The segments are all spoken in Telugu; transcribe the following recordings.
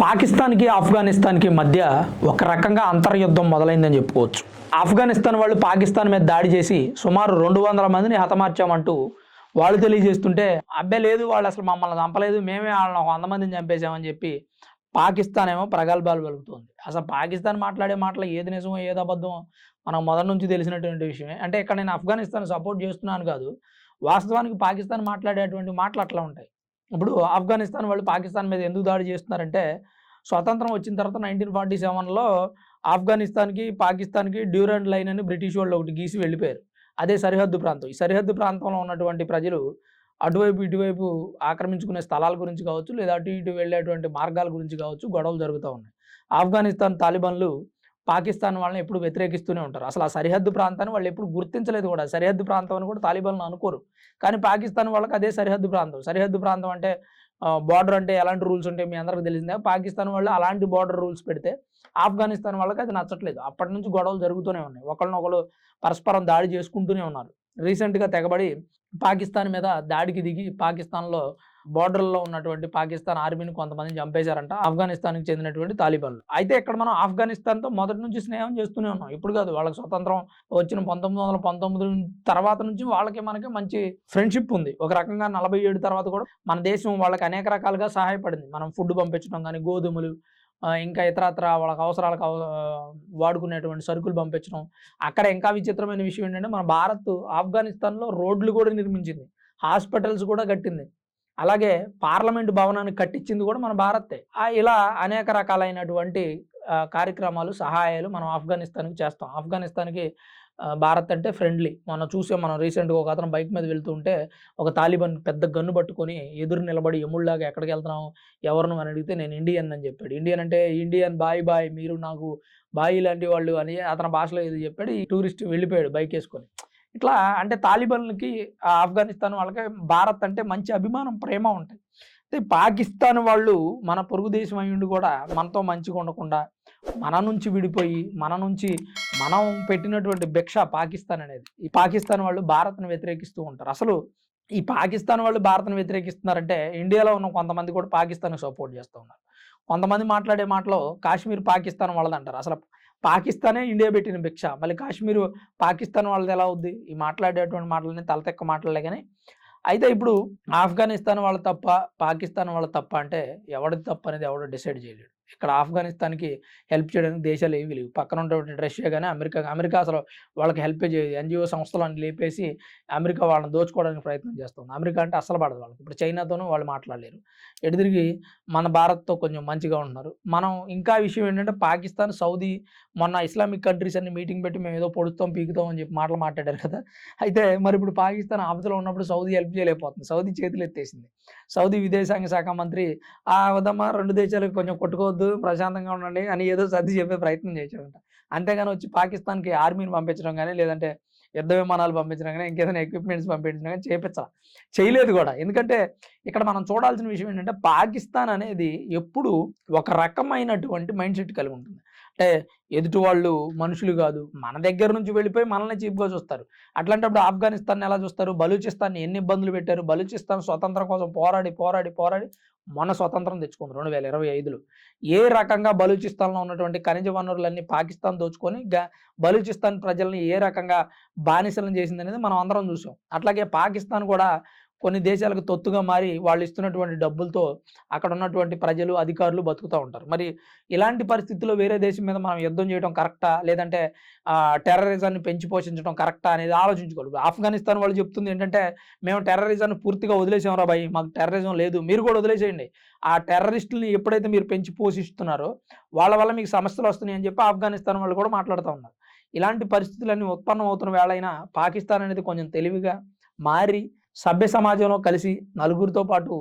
పాకిస్తాన్కి ఆఫ్ఘనిస్తాన్కి మధ్య ఒక రకంగా అంతర్యుద్ధం మొదలైందని చెప్పుకోవచ్చు. ఆఫ్ఘనిస్తాన్ వాళ్ళు పాకిస్తాన్ మీద దాడి చేసి సుమారు రెండు వందల మందిని హతమార్చామంటూ వాళ్ళు తెలియజేస్తుంటే అబ్బే లేదు వాళ్ళు అసలు మమ్మల్ని చంపలేదు మేమే వాళ్ళని ఒక వంద మందిని చంపేశామని చెప్పి పాకిస్తాన్ ఏమో ప్రగల్భాలు పలుకుతుంది. అసలు పాకిస్తాన్ మాట్లాడే మాటలు ఏది నిజమో ఏది అబద్ధమో మనం మొదటి నుంచి తెలిసినటువంటి విషయమే. అంటే ఇక్కడ నేను ఆఫ్ఘనిస్తాన్ సపోర్ట్ చేస్తున్నాను కాదు వాస్తవానికి పాకిస్తాన్ మాట్లాడేటువంటి మాటలు అట్లా ఉంటాయి. ఇప్పుడు ఆఫ్ఘనిస్తాన్ వాళ్ళు పాకిస్తాన్ మీద ఎందుకు దాడి చేస్తున్నారంటే స్వతంత్రం వచ్చిన తర్వాత నైన్టీన్ ఫార్టీ సెవెన్లో ఆఫ్ఘనిస్తాన్కి పాకిస్తాన్కి డ్యూరెంట్ లైన్ అని బ్రిటిష్ వాళ్ళు ఒకటి గీసి వెళ్ళిపోయారు. అదే సరిహద్దు ప్రాంతం. ఈ సరిహద్దు ప్రాంతంలో ఉన్నటువంటి ప్రజలు అటువైపు ఇటువైపు ఆక్రమించుకునే స్థలాల గురించి కావచ్చు లేదా అటు ఇటు వెళ్ళేటువంటి మార్గాల గురించి కావచ్చు గొడవలు జరుగుతూ ఉన్నాయి. ఆఫ్ఘనిస్తాన్ తాలిబాన్లు పాకిస్తాన్ వాళ్ళని ఎప్పుడు వ్యతిరేకిస్తూనే ఉంటారు. అసలు ఆ సరిహద్దు ప్రాంతాన్ని వాళ్ళు ఎప్పుడు గుర్తించలేదు కూడా. సరిహద్దు ప్రాంతం అని కూడా తాలిబాన్లు అనుకోరు. కానీ పాకిస్తాన్ వాళ్ళకి అదే సరిహద్దు ప్రాంతం. సరిహద్దు ప్రాంతం అంటే బార్డర్ అంటే ఎలాంటి రూల్స్ ఉంటాయి మీ అందరికి తెలిసిందే. పాకిస్తాన్ వాళ్ళు అలాంటి బార్డర్ రూల్స్ పెడితే ఆఫ్ఘనిస్తాన్ వాళ్ళకి అది నచ్చట్లేదు. అప్పటి నుంచి గొడవలు జరుగుతూనే ఉన్నాయి. ఒకళ్ళనొకళ్ళు పరస్పరం దాడి చేసుకుంటూనే ఉన్నారు. రీసెంట్గా తెగబడి పాకిస్తాన్ మీద దాడికి దిగి పాకిస్తాన్లో బార్డర్లో ఉన్నటువంటి పాకిస్తాన్ ఆర్మీని కొంతమంది చంపేశారంట. ఆఫ్ఘనిస్తాన్కి చెందినటువంటి తాలిబాన్లు. అయితే ఇక్కడ మనం ఆఫ్ఘనిస్తాన్తో మొదటి నుంచి స్నేహం చేస్తూనే ఉన్నాం. ఇప్పుడు కాదు వాళ్ళకి స్వతంత్రం వచ్చిన పంతొమ్మిది వందల పంతొమ్మిది తర్వాత నుంచి వాళ్ళకి మనకి మంచి ఫ్రెండ్షిప్ ఉంది. ఒక రకంగా నలభై ఏడు తర్వాత కూడా మన దేశం వాళ్ళకి అనేక రకాలుగా సహాయపడింది. మనం ఫుడ్ పంపించడం కానీ గోధుమలు ఇంకా ఇతరత్ర వాళ్ళకి అవసరాలకు అవ- వాడుకునేటువంటి సరుకులు పంపించడం. అక్కడ ఇంకా విచిత్రమైన విషయం ఏంటంటే మన భారత్ ఆఫ్ఘనిస్తాన్లో రోడ్లు కూడా నిర్మించింది. హాస్పిటల్స్ కూడా కట్టింది. అలాగే పార్లమెంట్ భవనాన్ని కట్టించింది కూడా మన భారతే ఇలా అనేక రకాలైనటువంటి కార్యక్రమాలు సహాయాలు మనం ఆఫ్ఘనిస్తాన్కి చేస్తాం. ఆఫ్ఘనిస్తాన్కి భారత్ అంటే ఫ్రెండ్లీ. మనం చూసే మనం రీసెంట్గా ఒక అతను బైక్ మీద వెళ్తుంటే ఒక తాలిబాన్ పెద్ద గన్ను పట్టుకొని ఎదురు నిలబడి ఎముళ్ళలాగా ఎక్కడికి వెళ్తున్నాం ఎవరిని అని అడిగితే నేను ఇండియన్ అని చెప్పాడు. ఇండియన్ అంటే ఇండియన్ బాయ్ బాయ్ మీరు నాకు బాయ్ లాంటి వాళ్ళు అని అతని భాషలో ఏది చెప్పాడు. ఈ టూరిస్ట్ వెళ్ళిపోయాడు బైక్ వేసుకొని. ఇట్లా అంటే తాలిబాన్లకి ఆఫ్ఘనిస్తాన్ వాళ్ళకి భారత్ అంటే మంచి అభిమానం ప్రేమ ఉంటాయి అయితే పాకిస్తాన్ వాళ్ళు మన పొరుగు దేశం అయ్యుండి కూడా మనతో మంచిగా ఉండకుండా మన నుంచి విడిపోయి మన నుంచి మనం పెట్టినటువంటి భిక్ష పాకిస్తాన్ అనేది. ఈ పాకిస్తాన్ వాళ్ళు భారత్ని వ్యతిరేకిస్తూ ఉంటారు. అసలు ఈ పాకిస్తాన్ వాళ్ళు భారత్ని వ్యతిరేకిస్తున్నారంటే ఇండియాలో ఉన్న కొంతమంది కూడా పాకిస్తాన్కి సపోర్ట్ చేస్తూ ఉన్నారు. కొంతమంది మాట్లాడే మాటలో కాశ్మీర్ పాకిస్తాన్ వాళ్ళది అంటారు అసలు పాకిస్తానే ఇండియా పెట్టిన భిక్ష. మళ్ళీ కాశ్మీర్ పాకిస్తాన్ వాళ్ళది ఎలా అవుద్ది? ఈ మాట్లాడేటువంటి మాటలని తలతెక్క మాటలే కానీ. అయితే ఇప్పుడు ఆఫ్ఘనిస్తాన్ వాళ్ళ తప్ప పాకిస్తాన్ వాళ్ళ తప్ప అంటే ఎవడిది తప్ప అనేది ఎవడో డిసైడ్ చేయలేడు. ఇక్కడ ఆఫ్ఘనిస్తాన్కి హెల్ప్ చేయడానికి దేశాలు ఏవి లేవు. పక్కన ఉన్నటువంటి రష్యా కానీ అమెరికా అమెరికా అసలు వాళ్ళకి హెల్ప్ చేయదు ఎన్జిఓ సంస్థలను లేపేసి అమెరికా వాళ్ళని దోచుకోవడానికి ప్రయత్నం చేస్తుంది. అమెరికా అంటే అసలు పడదు వాళ్ళకి. ఇప్పుడు చైనాతోనూ వాళ్ళు మాట్లాడలేరు. ఎటు మన భారత్తో కొంచెం మంచిగా ఉంటున్నారు. మనం ఇంకా విషయం ఏంటంటే పాకిస్తాన్ సౌదీ మొన్న ఇస్లామిక్ కంట్రీస్ అన్ని మీటింగ్ పెట్టి మేము ఏదో పొడుస్తాం పీకుతాం అని చెప్పి మాటలు మాట్లాడారు కదా. అయితే మరి ఇప్పుడు పాకిస్తాన్ ఆపదలో ఉన్నప్పుడు సౌదీ హెల్ప్ చేయలేకపోతుంది. సౌదీ చేతులు ఎత్తేసింది సౌదీ విదేశాంగ శాఖ మంత్రి ఆ వదమ్మా రెండు దేశాలకు కొంచెం కొట్టుకోవద్దు ప్రశాంతంగా ఉండండి అని ఏదో సర్ది చెప్పే ప్రయత్నం చేశాడంట. అంతేగాని వచ్చి పాకిస్తాన్కి ఆర్మీని పంపించడం కానీ లేదంటే యుద్ధ విమానాలు పంపించడం కానీ ఇంకేదైనా ఎక్విప్మెంట్స్ పంపించడం కానీ చేపించాలి చేయలేదు కూడా. ఎందుకంటే ఇక్కడ మనం చూడాల్సిన విషయం ఏంటంటే పాకిస్తాన్ అనేది ఎప్పుడు ఒక రకమైనటువంటి మైండ్ సెట్ కలిగి ఉంటుంది. అంటే ఎదుటి వాళ్ళు మనుషులు కాదు. మన దగ్గర నుంచి వెళ్ళిపోయి మనల్ని చీప్గా చూస్తారు. అట్లాంటప్పుడు ఆఫ్ఘనిస్తాన్ ఎలా చూస్తారు? బలూచిస్తాన్ ఎన్ని ఇబ్బందులు పెట్టారు? బలూచిస్తాన్ స్వతంత్రం కోసం పోరాడి పోరాడి పోరాడి మొన్న స్వతంత్రం తెచ్చుకుంది రెండు వేల ఇరవై ఐదులో. ఏ రకంగా బలూచిస్తాన్లో ఉన్నటువంటి ఖనిజ వనరులన్నీ పాకిస్తాన్ దోచుకొని బలూచిస్తాన్ ప్రజల్ని ఏ రకంగా బానిసలను చేసింది అనేది మనం అందరం చూసాం. అట్లాగే పాకిస్తాన్ కూడా కొన్ని దేశాలకు తొత్తుగా మారి వాళ్ళు ఇస్తున్నటువంటి డబ్బులతో అక్కడ ఉన్నటువంటి ప్రజలు అధికారులు బతుకుతూ ఉంటారు. మరి ఇలాంటి పరిస్థితుల్లో వేరే దేశం మీద మనం యుద్ధం చేయడం కరెక్టా? లేదంటే టెర్రరిజాన్ని పెంచి పోషించడం కరెక్టా అనేది ఆలోచించుకోవాలి. ఆఫ్ఘనిస్తాన్ వాళ్ళు చెప్తుంది ఏంటంటే మేము టెర్రరిజాన్ని పూర్తిగా వదిలేసాం రా భయ్? మాకు టెర్రరిజం లేదు. మీరు కూడా వదిలేసేయండి. ఆ టెర్రరిస్టులని ఎప్పుడైతే మీరు పెంచి పోషిస్తున్నారో వాళ్ళ వల్ల మీకు సమస్యలు వస్తున్నాయి అని చెప్పి ఆఫ్ఘనిస్తాన్ వాళ్ళు కూడా మాట్లాడుతూ ఉన్నారు. ఇలాంటి పరిస్థితులన్నీ ఉత్పన్నం అవుతున్న వేళైనా పాకిస్తాన్ అనేది కొంచెం తెలివిగా మారి సభ్య సమాజంలో కలిసి నలుగురితో పాటు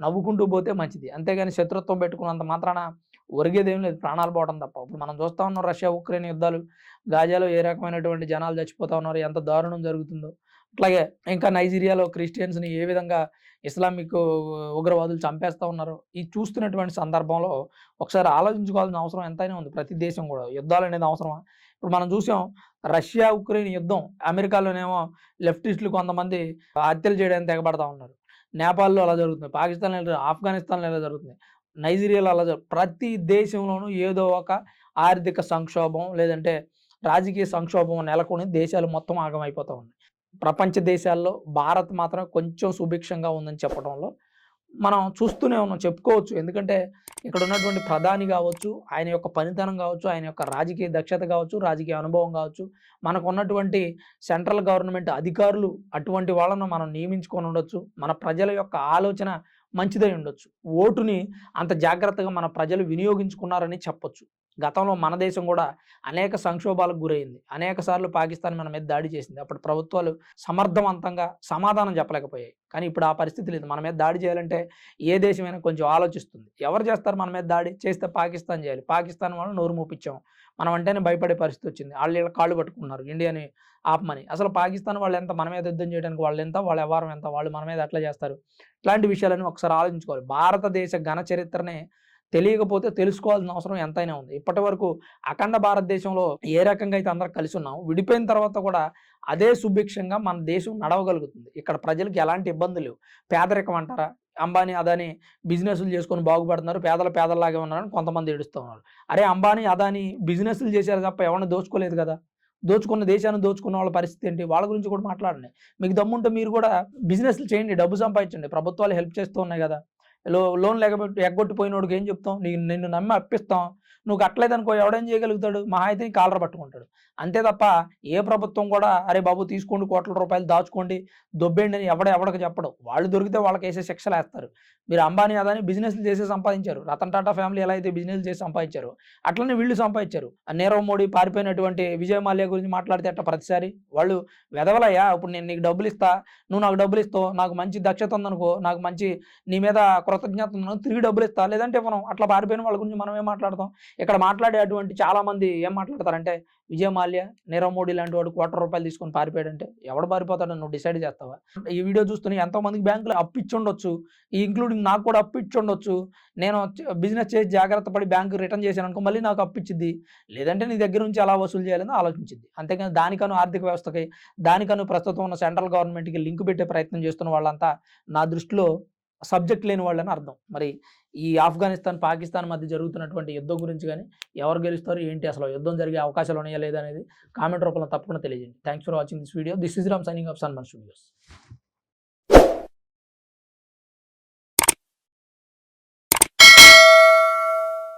నవ్వుకుంటూ పోతే మంచిది. అంతేగాని శత్రుత్వం పెట్టుకున్నంత మాత్రాన ఒరిగేదేం లేదు. ప్రాణాలు పోవడం తప్ప. ఇప్పుడు మనం చూస్తా ఉన్నాం రష్యా ఉక్రెయిన్ యుద్ధాలు. గాజాలో ఏ రకమైనటువంటి జనాలు చచ్చిపోతా ఉన్నారు ఎంత దారుణం జరుగుతుందో. అట్లాగే ఇంకా నైజీరియాలో క్రిస్టియన్స్ని ఏ విధంగా ఇస్లామిక్ ఉగ్రవాదులు చంపేస్తా ఉన్నారు ఇది చూస్తున్నటువంటి సందర్భంలో ఒకసారి ఆలోచించుకోవాల్సిన అవసరం ఎంతైనా ఉంది. ప్రతి దేశం కూడా. యుద్ధాలు అనేది అవసరమా? ఇప్పుడు మనం చూసాం రష్యా ఉక్రెయిన్ యుద్ధం అమెరికాలోనేమో లెఫ్టిస్టులు కొంతమంది హత్యలు చేయడానికి తెగబడతా ఉన్నారు. నేపాల్లో అలా జరుగుతుంది పాకిస్తాన్లో ఎలా- ఆఫ్ఘనిస్తాన్లో ఎలా జరుగుతుంది నైజీరియాలో అలా జరుగుతుంది ప్రతి దేశంలోనూ ఏదో ఒక ఆర్థిక సంక్షోభం లేదంటే రాజకీయ సంక్షోభం నెలకొని దేశాలు మొత్తం ఆగమైపోతూ ఉన్నాయి. ప్రపంచ దేశాల్లో భారత్ మాత్రం కొంచెం సుభిక్షంగా ఉందని చెప్పడంలో మనం చూస్తూనే ఉన్నాం చెప్పుకోవచ్చు. ఎందుకంటే ఇక్కడ ఉన్నటువంటి ప్రధాని కావచ్చు ఆయన యొక్క పనితనం కావచ్చు ఆయన యొక్క రాజకీయ దక్షత కావచ్చు రాజకీయ అనుభవం కావచ్చు మనకు ఉన్నటువంటి సెంట్రల్ గవర్నమెంట్ అధికారులు అటువంటి వాళ్ళను మనం నియమించుకొని ఉండొచ్చు. మన ప్రజల యొక్క ఆలోచన మంచిదై ఉండొచ్చు. ఓటుని అంత జాగ్రత్తగా మన ప్రజలు వినియోగించుకున్నారని చెప్పొచ్చు. గతంలో మన దేశం కూడా అనేక సంక్షోభాలకు గురైంది. అనేక సార్లు పాకిస్తాన్ మన మీద దాడి చేసింది. అప్పుడు ప్రభుత్వాలు సమర్థవంతంగా సమాధానం చెప్పలేకపోయాయి. కానీ ఇప్పుడు ఆ పరిస్థితి లేదు. మన మీద దాడి చేయాలంటే ఏ దేశమైనా కొంచెం ఆలోచిస్తుంది. ఎవరు చేస్తారు మన మీద దాడి? చేస్తే పాకిస్తాన్ చేయాలి. పాకిస్తాన్ వాళ్ళు నోరు మూపించాం. మనం అంటేనే భయపడే పరిస్థితి వచ్చింది. వాళ్ళు వీళ్ళ కాళ్ళు పట్టుకున్నారు ఇండియాని ఆపమని. అసలు పాకిస్తాన్ వాళ్ళు ఎంత మన మీద యుద్ధం చేయడానికి వాళ్ళు ఎంత వాళ్ళ వ్యవహారం ఎంత వాళ్ళు మన మీద ఎట్లా చేస్తారు? ఇలాంటి విషయాలను ఒకసారి ఆలోచించుకోవాలి. భారతదేశ ఘన చరిత్రనే తెలియకపోతే తెలుసుకోవాల్సిన అవసరం ఎంతైనా ఉంది. ఇప్పటి వరకు అఖండ భారతదేశంలో ఏ రకంగా అయితే అందరం కలిసి ఉన్నాం విడిపోయిన తర్వాత కూడా అదే సుభిక్షంగా మన దేశం నడవగలుగుతుంది. ఇక్కడ ప్రజలకు ఎలాంటి ఇబ్బందులు లేవు. పేదరికం అంటారా? అంబానీ అదాని బిజినెస్లు చేసుకొని బాగుపడుతున్నారు. పేదల పేదల్లాగే ఉన్నారని కొంతమంది ఏడుస్తూ ఉన్నారు. అరే అంబానీ అదాని బిజినెస్లు చేశారు తప్ప ఎవరిని దోచుకోలేదు కదా? దోచుకున్న దేశాన్ని దోచుకున్న వాళ్ళ పరిస్థితి ఏంటి? వాళ్ళ గురించి కూడా మాట్లాడండి. మీకు దమ్ముంటే మీరు కూడా బిజినెస్లు చేయండి డబ్బు సంపాదించండి. ప్రభుత్వాలు హెల్ప్ చేస్తూ ఉన్నాయి కదా? లోన్ లేకపోతే ఎగ్గొట్టిపోయినోడికి ఏం చెప్తాం? నీ నిన్ను నమ్మి అప్పిస్తాం. నువ్వు కట్టలేదనుకో ఎవడేం చేయగలుగుతాడు? మహా అయితే కాలర పట్టుకుంటాడు. అంతే తప్ప ఏ ప్రభుత్వం కూడా అరే బాబు తీసుకోండి కోట్ల రూపాయలు దాచుకోండి దొబ్బేయండి అని ఎవడ ఎవడకు చెప్పడం. వాళ్ళు దొరికితే వాళ్ళకి వేసే శిక్షలు వేస్తారు. మీరు అంబానీ అదాని బిజినెస్లు చేసి సంపాదించారు. రతన్ టాటా ఫ్యామిలీ ఎలా అయితే బిజినెస్ చేసి సంపాదించారు అట్లనే వీళ్ళు సంపాదించారు. ఆ నీరవ్ మోడీ పారిపోయినటువంటి విజయ్ మాల్యా గురించి మాట్లాడితే అట్ట ప్రతిసారి? వాళ్ళు వెదవలయ్యా ఇప్పుడు నేను నీకు డబ్బులు ఇస్తా నువ్వు నాకు డబ్బులు ఇస్తావు నాకు మంచి దక్షత ఉందనుకో నాకు మంచి నీ మీద కృతజ్ఞత ఉందనుకో తిరిగి డబ్బులు ఇస్తా. లేదంటే మనం అట్లా పారిపోయిన వాళ్ళ గురించి మనం ఏం మాట్లాడతాం? ఇక్కడ మాట్లాడే అటువంటి ఏం మాట్లాడతారంటే విజయ్ మాల్యా నీరవ్ మోడీ లాంటి వాడు కోట్ల రూపాయలు తీసుకొని పారిపోయాడంటే ఎవడు పారిపోతాడో నువ్వు డిసైడ్ చేస్తావా? ఈ వీడియో చూస్తున్న ఎంతో మందికి బ్యాంకులో అప్పు ఇచ్చి ఇంక్లూడింగ్ నాకు కూడా అప్పు ఉండొచ్చు. నేను బిజినెస్ చేసి జాగ్రత్త పడి బ్యాంకు రిటర్న్ చేశాను అనుకో మళ్ళీ నాకు అప్పు లేదంటే నీ దగ్గర నుంచి ఎలా వసూలు చేయాలని ఆలోచించింది అంతేకాని దానికను ఆర్థిక వ్యవస్థకి దానికను ప్రస్తుతం ఉన్న సెంట్రల్ గవర్నమెంట్కి లింక్ పెట్టే ప్రయత్నం చేస్తున్న వాళ్ళంతా నా దృష్టిలో సబ్జెక్ట్ లేని వాళ్ళని అర్థం. మరి ఈ ఆఫ్ఘనిస్తాన్ పాకిస్తాన్ మధ్య జరుగుతున్నటువంటి యుద్ధం గురించి కానీ ఎవరు గెలుస్తారు ఏంటి అసలు యుద్ధం జరిగే అవకాశాలు ఉన్నాయా లేదనేది అనేది కామెంట్ రూపంలో తప్పకుండా తెలియజేయండి. Thanks for watching this video this is Ram signing off Sanman studios